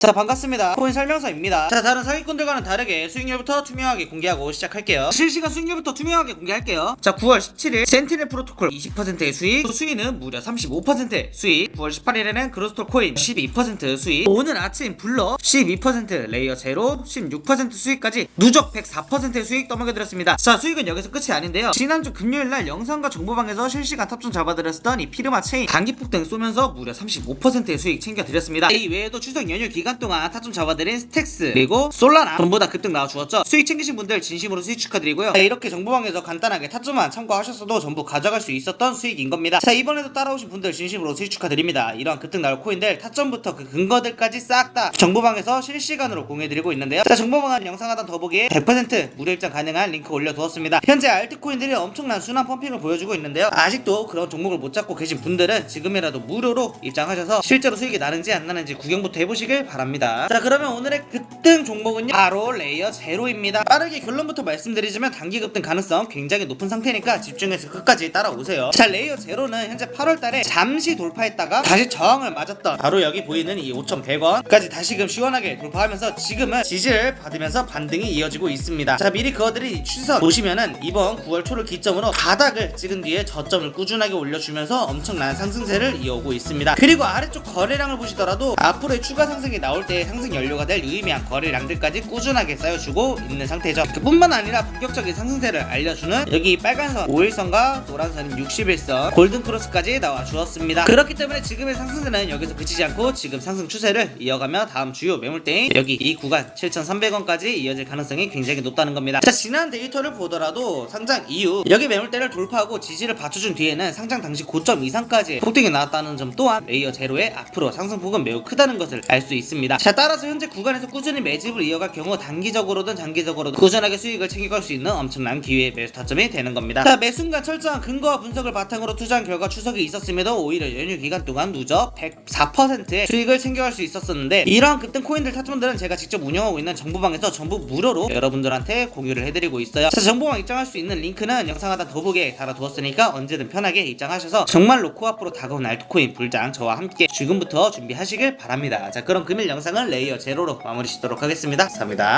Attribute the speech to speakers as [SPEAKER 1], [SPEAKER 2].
[SPEAKER 1] 자 반갑습니다. 코인 설명서입니다. 자 다른 사기꾼들과는 다르게 수익률부터 투명하게 공개하고 시작할게요. 실시간 수익률부터 투명하게 공개할게요. 자 9월 17일 센티넬 프로토콜 20%의 수익 수익은 무려 35%의 수익 9월 18일에는 그로스톨 코인 12% 수익 오늘 아침 블러 12% 레이어 제로 16% 수익까지 누적 104%의 수익 떠먹여드렸습니다. 자 수익은 여기서 끝이 아닌데요. 지난주 금요일날 영상과 정보방에서 실시간 탑점 잡아드렸던 이 피르마 체인 단기 폭등 쏘면서 무려 35%의 수익 챙겨드렸습니다. 이 외에도 추석 연휴 기간 동안 탑점 잡아드린 스택스 그리고 솔라나 전부 다 급등 나와주었죠? 수익 챙기신 분들 진심으로 수익 축하드리고요. 자, 이렇게 정보방에서 간단하게 탑점만 참고하셨어도 전부 가져갈 수 있었던 수익인 겁니다. 자 이번에도 따라오신 분들 진심으로 수익 축하드립니다. 이러한 급등 나올 코인들 타점부터 그 근거들까지 싹 다 정보방에서 실시간으로 공유해드리고 있는데요. 자 정보방은 영상 하단 더보기에 100% 무료 입장 가능한 링크 올려두었습니다. 현재 알트코인들이 엄청난 순환 펌핑을 보여주고 있는데요. 아직도 그런 종목을 못 잡고 계신 분들은 지금이라도 무료로 입장하셔서 실제로 수익이 나는지 안 나는지 구경부터 해보시길 바랍니다 자 그러면 오늘의 급등 종목은요? 바로 레이어 제로입니다. 빠르게 결론부터 말씀드리자면 단기 급등 가능성 굉장히 높은 상태니까 집중해서 끝까지 따라오세요. 자 레이어 제로는 현재 8월달에 잠시 돌파했다가 다시 저항을 맞았던 바로 여기 보이는 이 5,100원까지 다시금 시원하게 돌파하면서 지금은 지지를 받으면서 반등이 이어지고 있습니다. 자 미리 그어드린 이 추세선 보시면은 이번 9월 초를 기점으로 바닥을 찍은 뒤에 저점을 꾸준하게 올려주면서 엄청난 상승세를 이어오고 있습니다. 그리고 아래쪽 거래량을 보시더라도 앞으로의 추가 상승이 나올 때 상승 연료가 될 유의미한 거래량들까지 꾸준하게 쌓여주고 있는 상태죠. 그뿐만 아니라 본격적인 상승세를 알려주는 여기 빨간선 5일선과 노란선인 61선 골든크로스까지 나와 주었습니다. 그렇기 때문에 지금의 상승세는 여기서 그치지 않고 지금 상승 추세를 이어가며 다음 주요 매물대인 여기 이 구간 7,300원까지 이어질 가능성이 굉장히 높다는 겁니다. 자 지난 데이터를 보더라도 상장 이후 여기 매물대를 돌파하고 지지를 받쳐준 뒤에는 상장 당시 고점 이상까지 폭등이 나왔다는 점 또한 레이어 제로의 앞으로 상승폭은 매우 크다는 것을 알 수 있습니다. 자 따라서 현재 구간에서 꾸준히 매집을 이어갈 경우 단기적으로든 장기적으로든 꾸준하게 수익을 챙겨갈 수 있는 엄청난 기회의 매수 타점이 되는 겁니다. 자 매 순간 철저한 근거와 분석을 바탕으로 투자한 결과 추석이 있었음에도 오히려 연휴 기간 동안 누적 104%의 수익을 챙겨갈 수 있었었는데 이러한 급등 코인들 타점들은 제가 직접 운영하고 있는 정보방에서 전부 무료로 여러분들한테 공유를 해드리고 있어요. 자 정보방 입장할 수 있는 링크는 영상 하단 더보기에 달아두었으니까 언제든 편하게 입장하셔서 정말 로 코 앞으로 다가온 알트코인 불장 저와 함께 지금부터 준비하시길 바랍니다. 자 그럼 금일 영상은 레이어 제로로 마무리 짓도록 하겠습니다. 감사합니다